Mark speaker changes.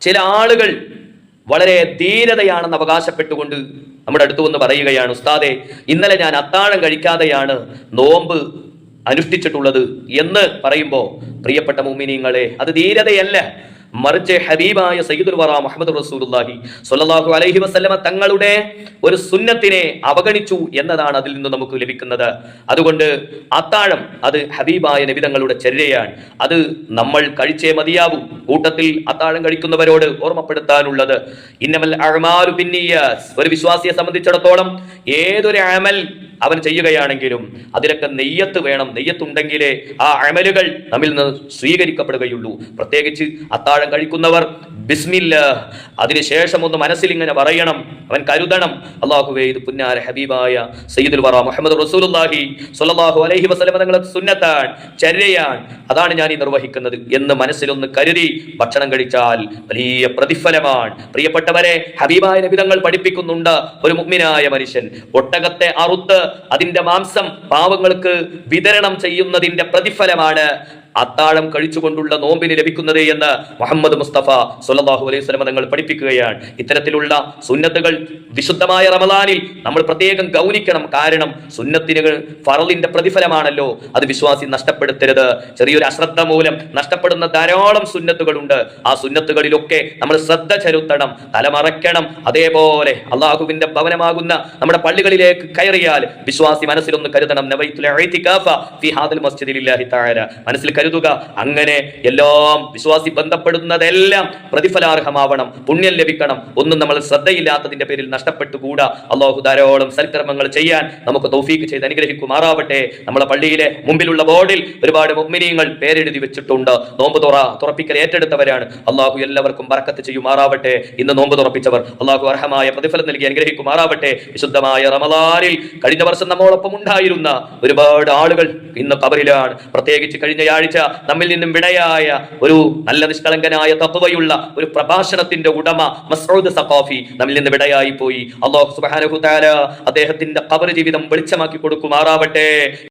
Speaker 1: ചില ആളുകൾ വളരെ ധീരതയാണെന്ന് അവകാശപ്പെട്ടുകൊണ്ട് നമ്മുടെ അടുത്ത് വന്ന് പറയുകയാണ് ഉസ്താദെ ഇന്നലെ ഞാൻ അത്താഴം കഴിക്കാതെയാണ് നോമ്പ് അനുഷ്ഠിച്ചിട്ടുള്ളത് എന്ന് പറയുമ്പോൾ പ്രിയപ്പെട്ട മുമിനിങ്ങളെ അത് ധീരതയല്ല. മറിച്ച് ഹബീബായ സയ്യിദുൽ വറ മുഹമ്മദ് റസൂലുള്ളാഹി സ്വല്ലല്ലാഹു അലൈഹി വസല്ലമ തങ്ങളുടെ ഒരു സുന്നത്തിനെ അവഗണിച്ചു എന്നതാണ് അതിൽ നിന്ന് നമുക്ക് ലഭിക്കുന്നത്. അതുകൊണ്ട് അത്താഴം അത് ഹബീബായ നബിതങ്ങളുടെ ചര്യയാണ്. അത് നമ്മൾ കഴിച്ചേ മതിയാവൂ. കൂട്ടത്തിൽ അത്താഴം കഴിക്കുന്നവരോട് ഓർമ്മപ്പെടുത്താനുള്ളത്. ഇന്നമൽ ഒരു വിശ്വാസിയെ സംബന്ധിച്ചിടത്തോളം ഏതൊരു അമൽ അവൻ ചെയ്യുകയാണെങ്കിലും അതിലൊക്കെ നെയ്യത്ത് വേണം. നെയ്യത്തുണ്ടെങ്കിലേ ആ അമലുകൾ നമ്മിൽ നിന്ന് സ്വീകരിക്കപ്പെടുകയുള്ളൂ. പ്രത്യേകിച്ച് അത്താഴം കഴിക്കുന്നവർ ബിസ്മില്ല അതിനുശേഷം ഒന്ന് മനസ്സിൽ ഇങ്ങനെ പറയണം. അവൻ കരുതണം. അള്ളാഹുവേ ഇത് പുന്നാര ഹബീബായ സയ്യിദുൽ വറ മുഹമ്മദ് റസൂലുല്ലാഹി സ്വല്ലല്ലാഹു അലൈഹി വസല്ലം തങ്ങളെ സുന്നത്താൻ ചര്യയാണ്. അതാണ് ഞാൻ ഈ നിർവഹിക്കുന്നത് എന്ന് മനസ്സിലൊന്ന് കരുതി ഭക്ഷണം കഴിച്ചാൽ വലിയ പ്രതിഫലമാണ്. പ്രിയപ്പെട്ടവരെ ഹബീബായ നബിതങ്ങൾ പഠിപ്പിക്കുന്നുണ്ട് ഒരു മുഗ്മിനായ മനുഷ്യൻ. ഒട്ടകത്തെ അറുത്ത് അതിന്റെ മാംസം പാവങ്ങൾക്ക് വിതരണം ചെയ്യുന്നതിന്റെ പ്രതിഫലമാണ് അത്താഴം കഴിച്ചുകൊണ്ടുള്ള നോമ്പിന് ലഭിക്കുന്നത് എന്ന് മുഹമ്മദ് മുസ്തഫ സല്ലല്ലാഹു അലൈഹി വസല്ലം തങ്ങൾ പഠിപ്പിക്കുകയാണ്. ഇത്തരത്തിലുള്ള സുന്നത്തുകൾ വിശുദ്ധമായ റമദാനിൽ നമ്മൾ പ്രത്യേകം ഗൗനിക്കണം. കാരണം സുന്നത്തിനുകൾ ഫറലിന്റെ പ്രതിഫലമാണല്ലോ. അത് വിശ്വാസി നഷ്ടപ്പെടുത്തരുത്. ചെറിയൊരു അശ്രദ്ധ മൂലം നഷ്ടപ്പെടുന്ന ധാരാളം സുന്നത്തുകളുണ്ട്. ആ സുന്നത്തുകളിലൊക്കെ നമ്മൾ ശ്രദ്ധ ചെലുത്തണം. തലമറയ്ക്കണം അതേപോലെ അള്ളാഹുവിന്റെ ഭവനമാകുന്ന നമ്മുടെ പള്ളികളിലേക്ക് കയറിയാൽ വിശ്വാസി മനസ്സിലൊന്ന് കരുതണം. മനസ്സിൽ കരുതുക. അങ്ങനെ എല്ലാം വിശ്വാസി ബന്ധപ്പെടുന്നതെല്ലാം പ്രതിഫലാർഹമാവണം. പുണ്യം ലഭിക്കണം. ഒന്നും നമ്മൾ ശ്രദ്ധയില്ലാത്തതിന്റെ പേരിൽ നഷ്ടപ്പെട്ടുകൂടാ. അള്ളാഹു ധാരാളം സൽക്കർമ്മങ്ങൾ ചെയ്യാൻ നമുക്ക് തൗഫീക്ക് ചെയ്ത് അനുഗ്രഹിക്കുമാറാവട്ടെ. നമ്മളെ പള്ളിയിലെ മുമ്പിലുള്ള ബോർഡിൽ ഒരുപാട് മുഗ്മിനീങ്ങൾ പേരെഴുതി വെച്ചിട്ടുണ്ട്. നോമ്പ് തുറ തുറപ്പിക്കൽ ഏറ്റെടുത്തവരാണ്. അള്ളാഹു എല്ലാവർക്കും ബറക്കത്ത് ചെയ്യുമാറാവട്ടെ. ഇന്ന് നോമ്പ് തുറപ്പിച്ചവർ അള്ളാഹു അർഹമായ പ്രതിഫലം നൽകി അനുഗ്രഹിക്കുമാറാവട്ടെ. വിശുദ്ധമായ റമദാനിൽ കഴിഞ്ഞ വർഷം നമ്മോടൊപ്പം ഉണ്ടായിരുന്ന ഒരുപാട് ആളുകൾ ഇന്ന് കബറിലാണ് പ്രത്യേകിച്ച് കഴിഞ്ഞ ആഴ്ച നമ്മിൽ നിന്നും വിടയായ ഒരു നല്ല നിഷ്കളങ്കനായ തത്വയുള്ള ഒരു പ്രഭാഷണത്തിന്റെ ഉടമ മസ്റൂദ് സഖാഫി നമ്മിൽ നിന്ന് വിടയായി പോയി അള്ളാഹു സുബ്ഹാനഹു തആല അദ്ദേഹത്തിന്റെ കബർ ജീവിതം വെളിച്ചമാക്കി കൊടുക്കുമാറാവട്ടെ.